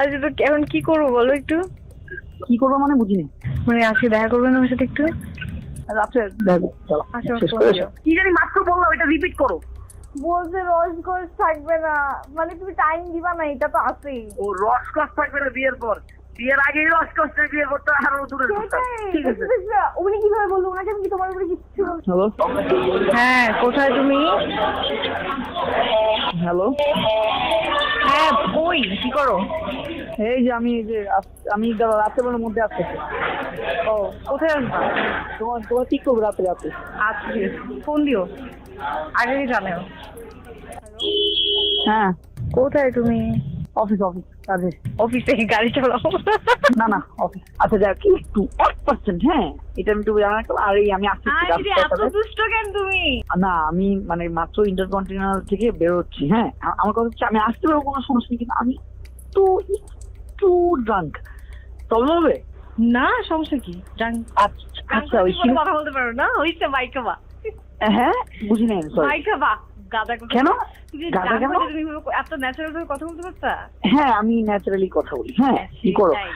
আচ্ছা তো এখন কি করব বলো একটু? কি করব মানে বুঝিনি। মানে আজকে দেখা করবেন আমার সাথে একটু? চলো আচ্ছা। এসো। কি জানি মাত্র বললাম এটা রিপিট করো। বলছে রসকস থাকবে না। মানে তুমি টাইম দিবা না এটা তো আছেই। ও রসকস থাকবে না বিয়ের পর। বিয়ের আগেই রসকস নেই বিয়ের পর তো আরও দূরে ঠিক আছে। উনি কীভাবে বলল? ওনাকে আমি তোমার উপরে কিচ্ছু হ্যালো? হ্যাঁ কোথায় তুমি? হ্যালো? হ্যাঁ কই? কি করো? এই যে আমি এই যে আমি রাত্রেবেলার মধ্যে আসতেছি ও কোথায় আসবা তোমার তোমার ঠিক করব রাতে রাতে আচ্ছা ফোন দিও। আগে জানাও। হ্যাঁ। কোথায় তুমি? অফিস অফিস কাজে অফিসে গাড়ি চালাও। না না অফিস আচ্ছা যাক একটু এক পার্সেন্ট হ্যাঁ? এটা আমি একটু জানা আর এই আমি দুষ্ট কেন তুমি? না আমি মানে মাত্র ইন্টারকন্টিনেন্টাল থেকে বেরোচ্ছি হ্যাঁ? আমার কথা হচ্ছে আমি আসতে পারব কোনো সমস্যা নেই কিন্তু আমি তো একটু ড্রাঙ্ক প্রবলেম হবে? না সমস্যা কি? জান- আচ্ছা আচ্ছা ওই কথা বলতে পারো না? হইছে মাইকা বা হ্যাঁ বুঝি নাই সরি মাইকা বা গাদা কেন? তুমি এত ন্যাচারাল ভাবে কথা বলতে পারতা? হ্যাঁ আমি ন্যাচারালি কথা বলি। হ্যাঁ কি করো? সেটাই।